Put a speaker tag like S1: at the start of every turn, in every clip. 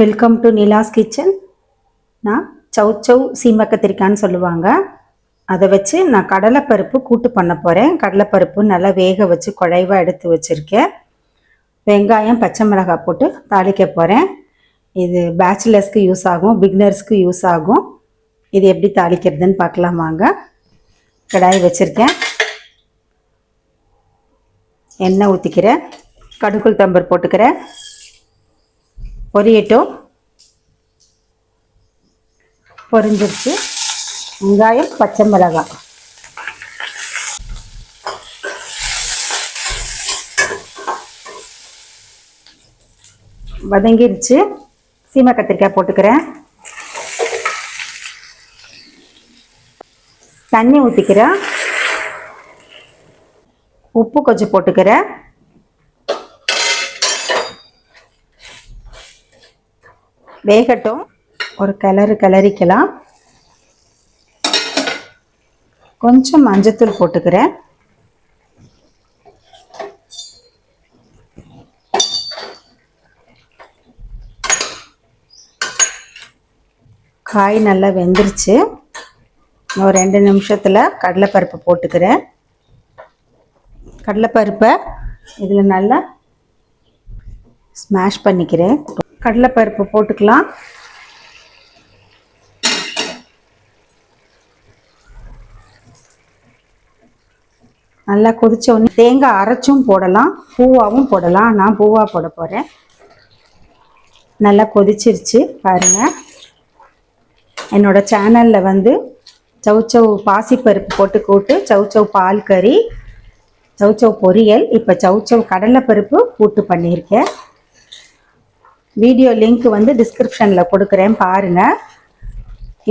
S1: Welcome to Nila's kitchen நான் சவு சவ் சீமக்கத்திரிக்கான்னு சொல்லுவாங்க. அதை வச்சு நான் கடலைப்பருப்பு கூட்டு பண்ண போகிறேன் கடலைப்பருப்பு நல்லா வேக வச்சு குழைவாக எடுத்து வச்சுருக்கேன். வெங்காயம் பச்சை மிளகாய் போட்டு தாளிக்க போகிறேன் இது பேச்சுலர்ஸ்க்கு யூஸ் ஆகும் பிக்னர்ஸ்க்கு யூஸ் ஆகும். இது எப்படி தாளிக்கிறதுன்னு பார்க்கலாம் வாங்க. கடாய் வச்சுருக்கேன். எண்ணெய் ஊற்றிக்கிறேன் கடுகுள் தம்பர் போட்டுக்கிறேன். பொரியட்டும். பொரிஞ்சிருச்சு. வெங்காயம் பச்சை மிளகாய். வதங்கிருச்சு. சீமை கத்திரிக்காய் போட்டுக்கிறேன். தண்ணி ஊற்றிக்கிறேன் உப்பு கொஞ்சம் போட்டுக்கிறேன். வேகட்டும். ஒரு கிளறு கிளறிக்கலாம். கொஞ்சம் மஞ்சத்தூள் போட்டுக்கிறேன். காய் நல்லா வெந்துருச்சு. ஒரு ரெண்டு நிமிஷத்தில் கடலைப்பருப்பு போட்டுக்கிறேன். கடலைப்பருப்பை இதில் நல்லா ஸ்மாஷ் பண்ணிக்கிறேன். கடலைப்பருப்பு போட்டுக்கலாம். நல்லா கொதிச்ச உடனே தேங்காய் அரைச்சும் போடலாம். பூவாவும் போடலாம். நான் பூவா போட போகிறேன் நல்லா கொதிச்சிருச்சு பாருங்கள் என்னோடய சேனலில் வந்து சவுச்சவ் பாசிப்பருப்பு போட்டு கூட்டு சவுச்சவ் பால் கறி சவுச்சவ் பொரியல் இப்போ சவுச்சவ் கடலைப்பருப்பு கூட்டு பண்ணியிருக்கேன். வீடியோ லிங்க் வந்து டிஸ்கிரிப்ஷனில் கொடுக்குறேன் பாருங்கள்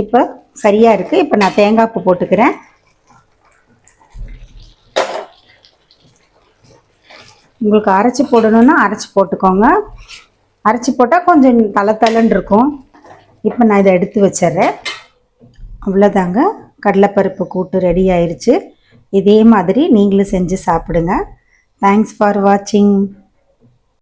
S1: இப்போ சரியாக இருக்குது இப்போ நான் தேங்காய் பூ போட்டுக்கிறேன். உங்களுக்கு அரைச்சி போடணுன்னா அரைச்சி போட்டுக்கோங்க. அரைச்சி போட்டால் கொஞ்சம் தலை தலைன்னு இருக்கும். இப்போ நான் இதை எடுத்து வச்சிட்றேன். அவ்வளோதாங்க கடலைப்பருப்பு கூட்டு ரெடி ஆயிடுச்சு இதே மாதிரி நீங்களும் செஞ்சு சாப்பிடுங்க. தேங்க்ஸ் ஃபார் வாட்சிங்